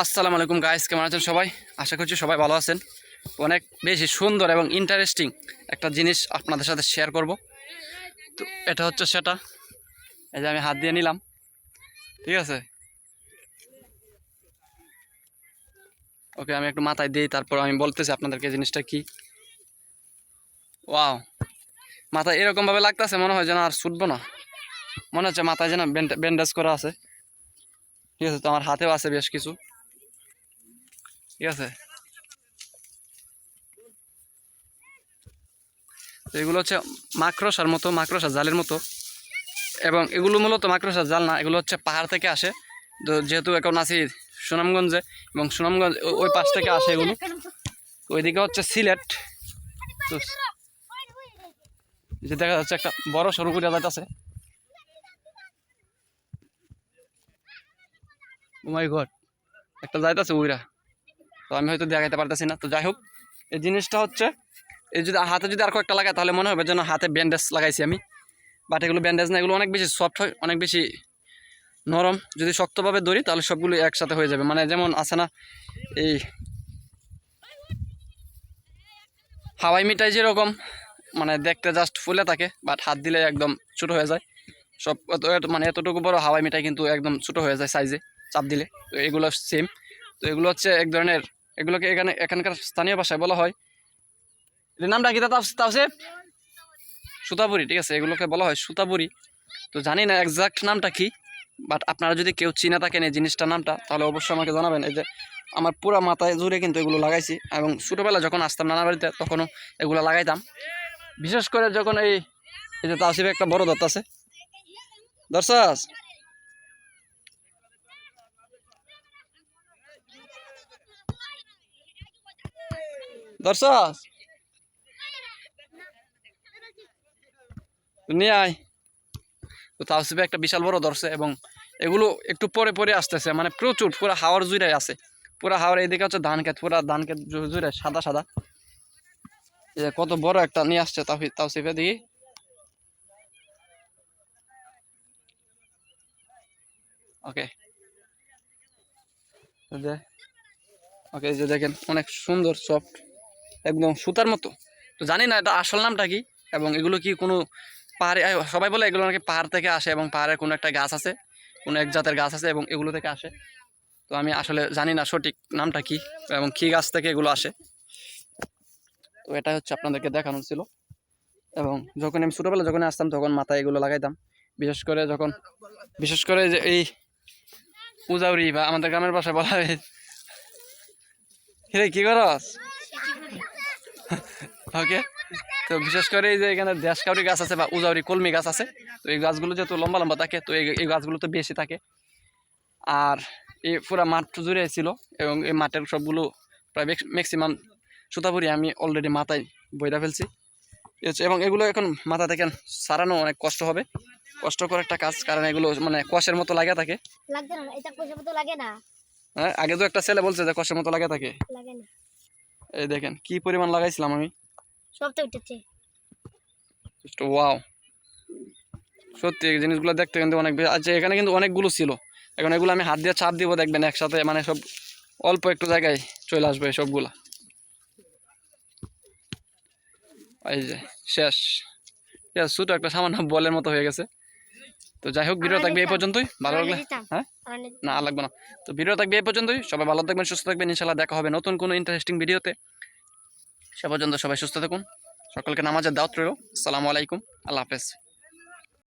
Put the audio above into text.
আসসালামু আলাইকুম গাইস কেমন আছেন সবাই? আশা করছি সবাই ভালো আছেন। অনেক বেশি সুন্দর এবং ইন্টারেস্টিং একটা জিনিস আপনাদের সাথে শেয়ার করব। তো এটা হচ্ছে সেটা। এই যে আমি হাত দিয়ে নিলাম। ঠিক আছে? ওকে, আমি একটু মাথায় দিই, তারপর আমি বলতেছি আপনাদেরকে জিনিসটা কি। ওয়াও মাথায় এরকমভাবে লাগতেছে, মনে হয় যেন আর ছুটবো না। মনে হচ্ছে মাথায় যেন ব্যান্ডেজ করা আছে। ঠিক আছে, তো আমার হাতেও আছে বেশ কিছু। ঠিক আছে? এগুলো হচ্ছে মাকড়সার মতো মাকড়সা জালের মতো। এবং এগুলো মূলত মাকড়সার জাল না, এগুলো হচ্ছে পাহাড় থেকে আসে। তো যেহেতু এখন আছি সুনামগঞ্জে, এবং সুনামগঞ্জ ওই পাশ থেকে আসে এগুলো। ওইদিকে হচ্ছে সিলেট। তো যে দেখা যাচ্ছে একটা বড় সরু করে গড একটা যাইতেছে উইরা। তো আমি হয়তো দেখাইতে পারতেছি না। তো যাই হোক, এই জিনিসটা হচ্ছে, এই যদি হাতে যদি আর একটা লাগায় তাহলে মনে হবে যেন হাতে ব্যান্ডেজ লাগাইছি আমি। বাট এগুলো ব্যান্ডেজ না, এগুলো অনেক বেশি সফট হয়, অনেক বেশি নরম। যদি শক্তভাবে ধরি, তাহলে সবগুলো একসাথে হয়ে যাবে। মানে যেমন আছে না, এই হাওয়াই মিঠাই যেরকম মানে দেখতে জাস্ট ফুলে থাকে বাট হাত দিলে একদম ছোটো হয়ে যায়। সব মানে এতটুকু বড় হাওয়াই মিঠাই কিন্তু একদম ছোটো হয়ে যায় সাইজে চাপ দিলে। তো এগুলো সেম তো এগুলো হচ্ছে এক ধরনের, এগুলোকে এখানে, এখানকার স্থানীয় ভাষায় বলা হয়। এর নামটা কি তাও তাওসেফ সুতাবুরি, ঠিক আছে, এগুলোকে বলা হয় সুতাবুরি। তো জানি না একজাক্ট নামটা কি বাট আপনারা যদি কেউ চিনে থাকেন এই জিনিসটার নামটা, তাহলে অবশ্যই আমাকে জানাবেন। এই যে আমার পুরো মাথায় জুড়ে কিন্তু এগুলো লাগাইছি, এবং ছোটোবেলা যখন আসতাম নানা বাড়িতে, তখনও এগুলো লাগাইতাম। বিশেষ করে যখন এই এই যে তাওসিফে একটা বড় দত্ত আছে। দর্শাস দর্শাস নিয়ে আয়। তো তাওসিফে একটা বিশাল বড় ধরছে এবং এগুলো একটু পরে পরে আসতেছে। মানে প্রচুর, পুরো হাওয়ার জুড়ে আছে। পুরো হাওয়ার এইদিকে হচ্ছে ধান ক্ষেত, পুরো ধান জু- জুড়ে সাদা সাদা। যে কত বড় একটা নিয়ে আসছে তাও তাওসিফে দেখি ওকে। ওকে যে দেখেন অনেক সুন্দর, সফট। একদম সুতার মতো। তো জানি না এটা আসল নামটা কি এবং এগুলো কি কোনো পাহাড়ে সবাই বলে এগুলো নাকি পাহাড় থেকে আসে এবং পাহাড়ের কোনো একটা গাছ আছে, কোনো এক জাতের গাছ আছে এবং এগুলো থেকে আসে। তো আমি আসলে জানি না সঠিক নামটা কি এবং কী গাছ থেকে এগুলো আসে। তো এটা হচ্ছে আপনাদেরকে দেখানো ছিল। এবং যখন আমি ছোটোবেলা যখন আসতাম তখন মাথায় এগুলো লাগাইতাম। বিশেষ করে যখন, বিশেষ করে যে এই পূজাউরি বা আমাদের গ্রামের ভাষায় বলা হয় রে কি করস? ওকে তো বিশেষ করে এই যে এখানে দেশকাউরি গাছ আছে বা উজাউরি কলমি গাছ আছে তো এই গাছগুলো যেহেতু লম্বা লম্বা থাকে তো এই গাছগুলো তো বেশি থাকে। আর এই পুরা মাঠ জুড়ে ছিল এবং এই মাঠের সবগুলো প্রায় ম্যাক্সিমাম সুতাপুরি আমি অলরেডি মাথায় বইরা ফেলছি। এবং এগুলো এখন মাথা থেকে সারানো অনেক কষ্ট হবে। কষ্টকর একটা কাজ কারণ এগুলো মানে কষের মতো লাগে থাকে। হ্যাঁ আগে তো একটা ছেলে বলছে যে কষের মতো লাগে থাকে। লাগে না। এই দেখেন কি পরিমাণ লাগাইছিলাম আমি? সব তো উঠেছে। ওয়াও সত্যি এই জিনিসগুলো দেখতে কিন্তু অনেক আচ্ছা এখানে কিন্তু অনেকগুলো ছিল। এখন এগুলো আমি হাত দিয়ে চাপ দিব দেখবেন একসাথে মানে সব অল্প একটু জায়গায় চলে আসবে সবগুলা। এই যে শেষ। শেষ ছোটো একটা সামান্য বলের মতো হয়ে গেছে। তো যাই হোক ভিডিও থাকবে এই পর্যন্তই। ভালো লাগলে? হ্যাঁ? না আর লাগবে না। তো ভিডিও থাকবে এই পর্যন্তই। সবাই ভালো থাকবেন সুস্থ থাকবেন। ইনশাল্লাহ দেখা হবে নতুন কোনো ইন্টারেস্টিং ভিডিওতে সে পর্যন্ত সবাই সুস্থ থাকুন। সকলকে নামাজের দাওয়াত রইল। আসসালামু আলাইকুম। আল্লাহ হাফেজ।